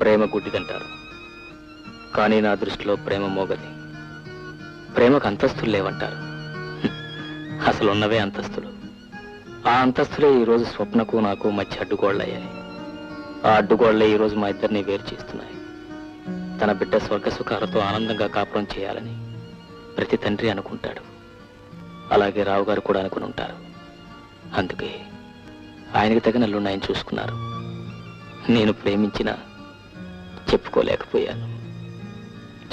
ప్రేమ గుడ్డిదంటారు కానీ నా దృష్టిలో ప్రేమ మోగది. ప్రేమకు అంతస్తులు లేవంటారు. అసలు ఉన్నవే అంతస్తులు. ఆ అంతస్తులే ఈరోజు స్వప్నకు నాకు మధ్య అడ్డుగోళ్ళయ్యాయి. ఆ అడ్డుగోళ్ళే ఈరోజు మా ఇద్దరిని వేరు చేస్తున్నాయి. తన బిడ్డ స్వర్గసుఖాలతో ఆనందంగా కాపురం చేయాలని ప్రతి తండ్రి అనుకుంటాడు. అలాగే రావు గారు కూడా అనుకుని ఉంటారు. అందుకే ఆయనకి తగిన ఆయన చూసుకున్నారు. నేను ప్రేమించిన చెప్పుకోలేకపోయాను.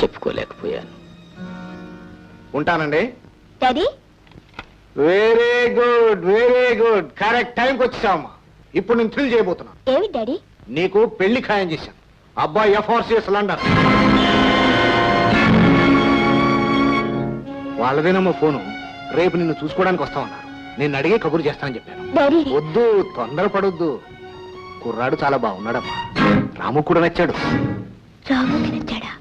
చెప్పుకోలేకపోయాను. ఉంటానండి. Daddy? Very good very good. Correct టైంకి వచ్చామా ఇప్పుడు నేను థ్రిల్ చేయబోతున్నా ఏమి డాడీ? నీకు పెళ్ళి ఖాయం చేశాను. అబ్బాయి ఎఫ్ఆర్సిఎస్ లండన్ వాళ్ళదేనమ్మా ఫోను. రేపు నిన్ను చూసుకోవడానికి వస్తా ఉన్నారు నేను అడిగే కబురు చేస్తానని చెప్పాను. డాడీ. వద్దు తొందరపడొద్దు. కుర్రాడు చాలా బాగున్నాడమ్మా. రాము కూడా నచ్చాడు. రాముకి నచ్చాడా?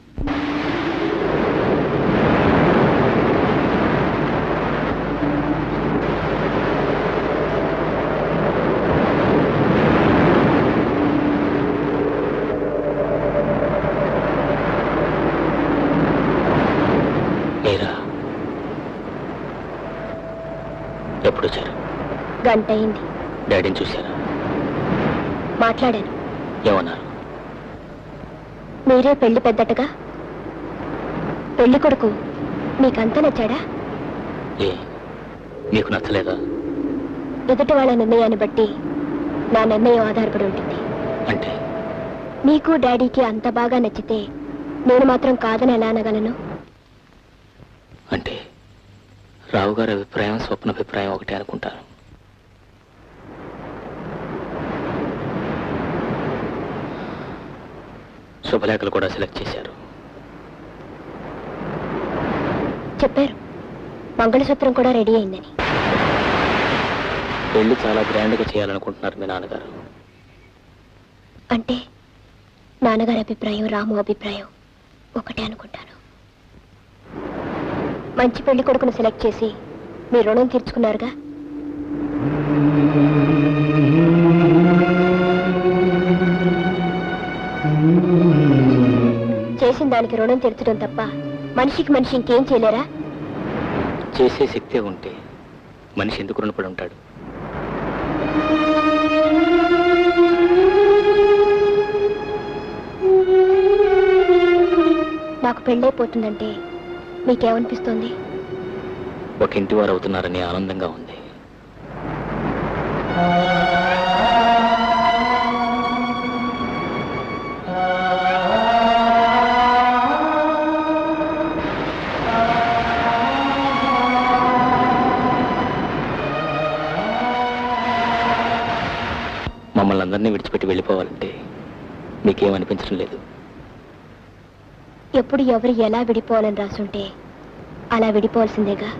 మీరా? ఎప్పుడు వచ్చారు? గంట అయింది డాడీని చూశారా? మాట్లాడాను. ఏమన్నారు? మీరే పెళ్ళి పెద్దటగా? పెళ్ళి కొడుకు మీకంతా నచ్చాడా? ఏ మీకు నచ్చలేదా? ఎదుటి వాళ్ళ నిర్ణయాన్ని బట్టి నా నిర్ణయం ఆధారపడి ఉంటుంది. అంటే? మీకు డాడీకి అంత బాగా నచ్చితే నేను మాత్రం కాదని ఎలా అనగలను? అంటే? రావు గారి అభిప్రాయం స్వప్న అభిప్రాయం ఒకటే అనుకుంటాను. శుభలేఖలు కూడా సెలెక్ట్ చేశారు. చెప్పారు. మంగళసూత్రం కూడా రెడీ అయిందని. పెళ్ళి చాలా గ్రాండ్గా చేయాలనుకుంటున్నారు మీ నాన్నగారు. అంటే నాన్నగారి అభిప్రాయం రాము అభిప్రాయం ఒకటే అనుకుంటాను. మంచి పెళ్ళి కొడుకును సెలెక్ట్ చేసి మీ రుణం తీర్చుకున్నారుగా? చేసిన దానికి రుణం తీర్చడం తప్ప మనిషికి మనిషి ఇంకేం చేయలేరా? చేసే శక్తే ఉంటే మనిషి ఎందుకు రుణపడి ఉంటాడు? నాకు పెళ్ళైపోతుందంటే మీకేమనిపిస్తోంది? ఒక ఇంటి వారు అవుతున్నారని ఆనందంగా ఉంది. విడిచిపెట్టి వెళ్ళిపోవాలంటే మీకేమనిపించడం లేదు. ఎప్పుడు ఎవరు ఎలా విడిపోవాలని రాసుంటే అలా విడిపోవాల్సిందేగా?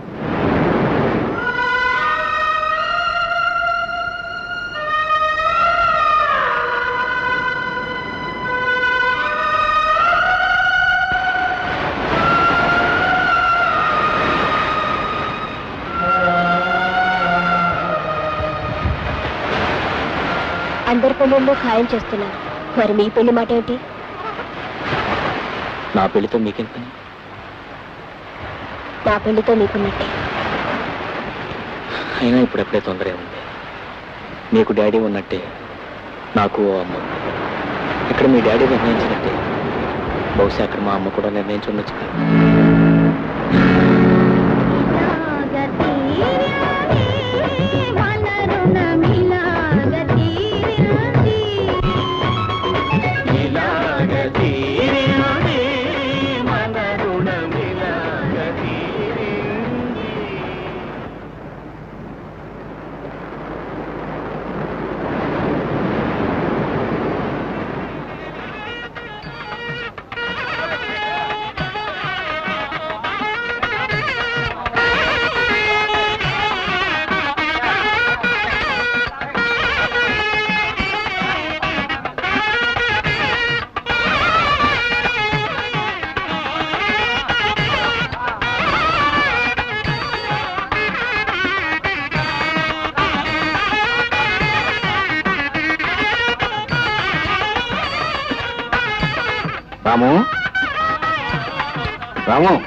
అందరి పెళ్ళిళ్ళు ఖాయం చేస్తున్నారు. మరి మీ పెళ్ళి మాట ఏంటి? నా పెళ్ళితో మీకేం పని నా పెళ్ళితో మీకున్నట్టే అయినా ఇప్పుడెప్పుడే తొందరే ఉంది. మీకు డాడీ ఉన్నట్టే నాకు అమ్మ. ఇక్కడ మీ డాడీ నిర్ణయించినట్టే. బహుశా అక్కడ మా అమ్మ కూడా నిర్ణయించి ఉండొచ్చు కదా. రాము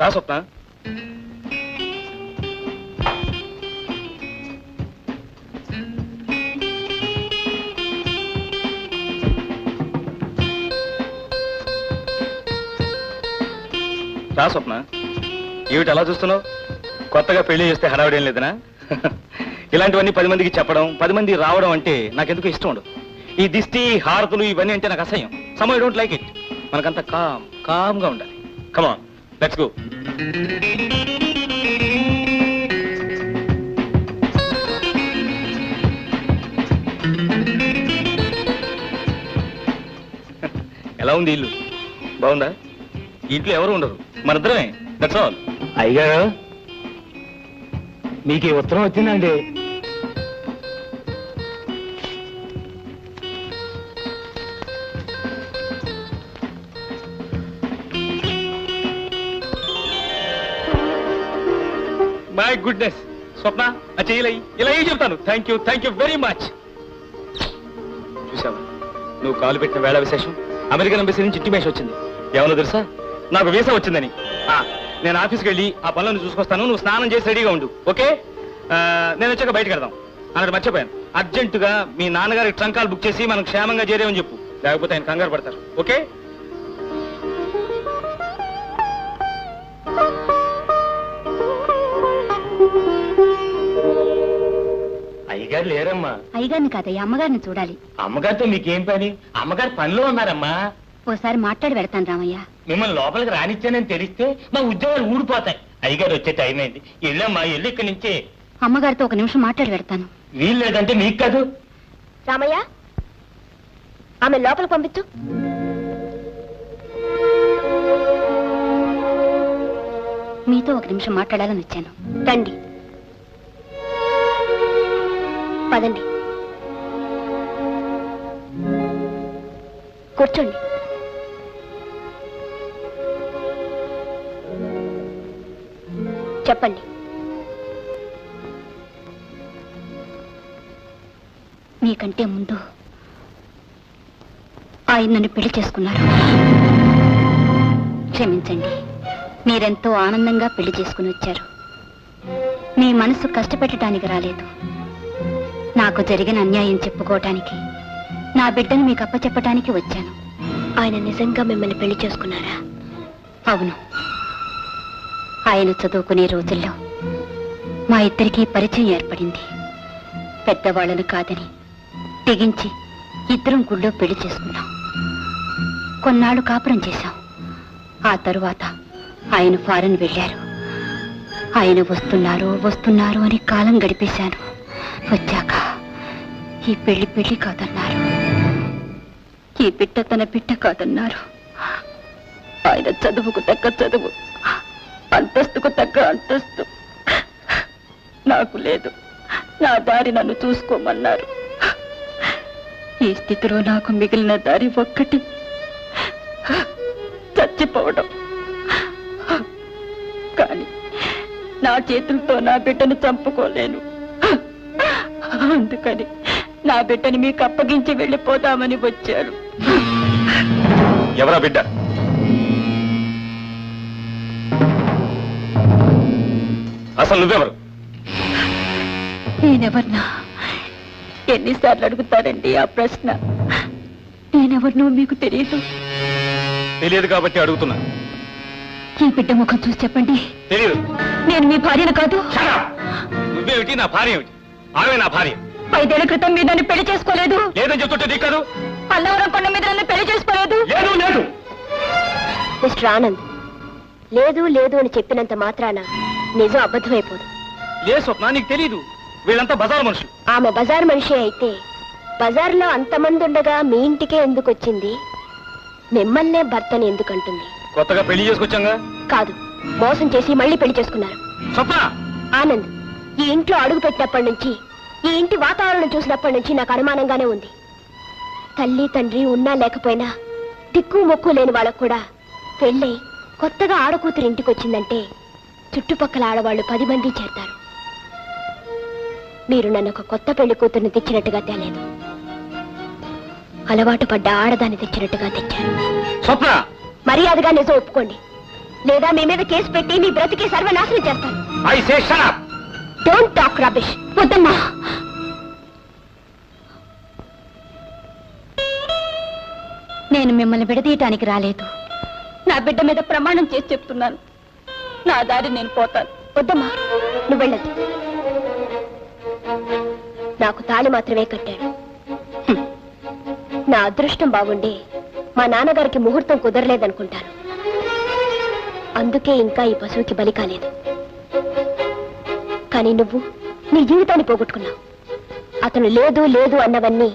రా స్వప్న. రా స్వప్న. ఏమిటి అలా చూస్తున్నావు? కొత్తగా పెళ్ళి చేస్తే హడావిడేం లేదనా? ఇలాంటివన్నీ పది మందికి చెప్పడం పది మంది రావడం అంటే నాకెందుకు ఇష్టం ఉండదు. ఈ దిష్టి హారతులు ఇవన్నీ అంటే నాకు అసహ్యం. Some I don't like it. మనకంతా కామ్ కామ్గా ఉండాలి కమాన్ లెట్స్ గో. ఎలా ఉంది ఇల్లు? బాగుందా? ఇంట్లో ఎవరు ఉండరు? మనిద్దరమే. దట్స్ ఆల్ అయ్యారు మీకు ఈ ఉత్తరం వచ్చిందండి. My goodness. స్వప్న ఆ చెయ్యలై ఇలా ఏం చెప్తాను thank you thank you very much. చూసావా? నువ్వు కాలు పెట్టిన వేళ విశేషం? అమెరికన్ ఎంబసీ నుంచి ఇంటిమేషన్ వచ్చింది. ఏమన్నా తెలుసా? నాకు వీసా వచ్చిందని. ఆ, నేను ఆఫీస్కి వెళ్ళి ఆ పనులను చూసుకొస్తాను. నువ్వు స్నానం చేసి రెడీగా ఉండు. ఓకే? నేను వచ్చాక బయటకు వెళ్దాం. అన్నట్టు మర్చిపోయాను. అర్జెంటుగా మీ నాన్నగారికి ట్రంకాలు బుక్ చేసి మనం క్షేమంగా చేరేమని చెప్పు. లేకపోతే ఆయన కంగారు పడతారు. ఓకే? అయ్యగారు లేరమ్మా. అయ్యగారిని కాదయ్య అమ్మగారిని చూడాలి. అమ్మగారితో మీకేం పని? అమ్మగారు పనిలో ఉన్నారమ్మా. ఓసారి మాట్లాడి వెళ్తాను రామయ్య. మిమ్మల్ని లోపలికి రానిచ్చానని తెలిస్తే మా ఉద్యోగాలు ఊడిపోతాయి. అయ్యగారు వచ్చే టైం అయింది. వెళ్ళమ్మా వెళ్ళి ఇక్కడి నుంచే. అమ్మగారితో ఒక నిమిషం మాట్లాడి వెళ్తాను. వీలు లేదంటే మీకు కాదు. రామయ్య ఆమె లోపలికి పంపించు. మీతో ఒక నిమిషం మాట్లాడాలని వచ్చాను. రండి. పదండి. కూర్చోండి. చెప్పండి. మీకంటే ముందు ఆయన నన్ను పెళ్ళి చేసుకున్నారు. క్షమించండి. మీరెంతో ఆనందంగా పెళ్ళి చేసుకుని వచ్చారు. మీ మనసు కష్టపెట్టడానికి రాలేదు. నాకు జరిగిన అన్యాయం చెప్పుకోవటానికి నా బిడ్డను మీకు అప్పచెప్పటానికి వచ్చాను. ఆయన నిజంగా మిమ్మల్ని పెళ్ళి చేసుకున్నారా? అవును. ఆయన చదువుకునే రోజుల్లో మా ఇద్దరికీ పరిచయం ఏర్పడింది. పెద్దవాళ్ళను కాదని తెగించి ఇద్దరం గుళ్ళో పెళ్ళి చేసుకున్నాం. కొన్నాళ్ళు కాపురం చేశాం. ఆ తరువాత ఆయన ఫారెన్ వెళ్ళారు. ఆయన వస్తున్నారు వస్తున్నారు అని కాలం గడిపేశాను. వచ్చాక ఈ పెళ్ళి పెళ్ళి కాదన్నారు. ఈ బిడ్డ తన బిడ్డ కాదన్నారు. ఆయన చదువుకు తగ్గ చదువు అంతస్తుకు తగ్గ అంతస్తు. నాకు లేదు. నా దారి నన్ను చూసుకోమన్నారు. ఈ స్థితిలో నాకు మిగిలిన దారి ఒక్కటి. చచ్చిపోవడం. కానీ నా చేతులతో నా బిడ్డను చంపుకోలేను. అందుకని నా బిడ్డని మీకు అప్పగించి వెళ్ళిపోదామని వచ్చారు. ఎవరా బిడ్డ? అసలు నువ్వెవరు? నేనెవర్నా? ఎన్నిసార్లు అడుగుతారండి ఆ ప్రశ్న? నేనెవరినో మీకు తెలియదు. తెలియదు కాబట్టి అడుగుతున్నా. ఈ బిడ్డ ముఖం చూసి చెప్పండి. తెలియదు నేను మీ భార్యను కాదు. నువ్వే నువ్వేమిటి? నా భార్య ఏమిటి? ఆమె నా భార్య. ఐదేళ్ళ క్రితం మీరు నన్ను పెళ్ళి చేసుకోలేదు. లేదని చెప్తుంటే నీకు కాదు? అల్లవరం కొండ మీద నన్ను పెళ్ళి చేసుకోలేదు. లేదు లేదు. మిస్టర్ ఆనంద్ లేదు లేదు అని చెప్పినంత మాత్రాన నిజం అబద్ధమైపోదు. లే స్వప్న నీకు తెలీదు. వీళ్ళంతా బజార్ మనుషులు. ఆమె బజార్ మనిషి అయితే బజార్లో అంతమంది ఉండగా మీ ఇంటికే ఎందుకు వచ్చింది? మిమ్మల్నే భర్తని ఎందుకంటుంది కొత్తగా పెళ్ళి చేసుకొచ్చాగా? కాదు మోసం చేసి మళ్ళీ పెళ్ళి చేసుకున్నారు. స్వప్న! ఆనంద్ ఈ ఇంట్లో అడుగు పెట్టినప్పటి నుంచి ఈ ఇంటి వాతావరణం చూసినప్పటి నుంచి నాకు అనుమానంగానే ఉంది. తల్లి తండ్రి ఉన్నా లేకపోయినా దిక్కు మొక్కు లేని వాళ్ళకు కూడా పెళ్ళై కొత్తగా ఆడకూతురు ఇంటికి వచ్చిందంటే చుట్టుపక్కల ఆడవాళ్ళు పది మంది చేరతారు. మీరు నన్ను ఒక కొత్త పెళ్ళి కూతుర్ని తెచ్చినట్టుగా తేలేదు. అలవాటు పడ్డ ఆడదాన్ని తెచ్చినట్టుగా తెచ్చారు. స్వప్న! మర్యాదగా నిజం ఒప్పుకోండి. లేదా మీ మీద కేసు పెట్టి మీ బ్రతికి సర్వనాశనం చేస్తాను. డోంట్ టాక్ రబిష్ వద్దమ్మా. నేను మిమ్మల్ని విడదీయటానికి రాలేదు. నా బిడ్డ మీద ప్రమాణం చేసి చెప్తున్నాను. నా దారి నేను పోతాను. వద్దమ్మా. నువ్వు వెళ్ళదు నాకు తాళి మాత్రమే కట్టాడు. నా అదృష్టం బాగుండి మా నాన్నగారికి ముహూర్తం కుదరలేదనుకుంటాను. అందుకే ఇంకా ఈ పశువుకి బలి కాలేదు. కానీ నువ్వు నీ జీవితాన్ని పోగొట్టుకున్నావు. అతను లేదు లేదు అన్నవన్నీ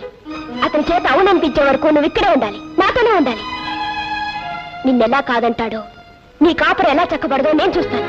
అతని చేత అవుననిపించే వరకు నువ్వు ఇక్కడే ఉండాలి నాతోనే ఉండాలి. నిన్నెలా కాదంటాడో నీ కాపురం ఎలా చక్కబడదో నేను చూస్తాను.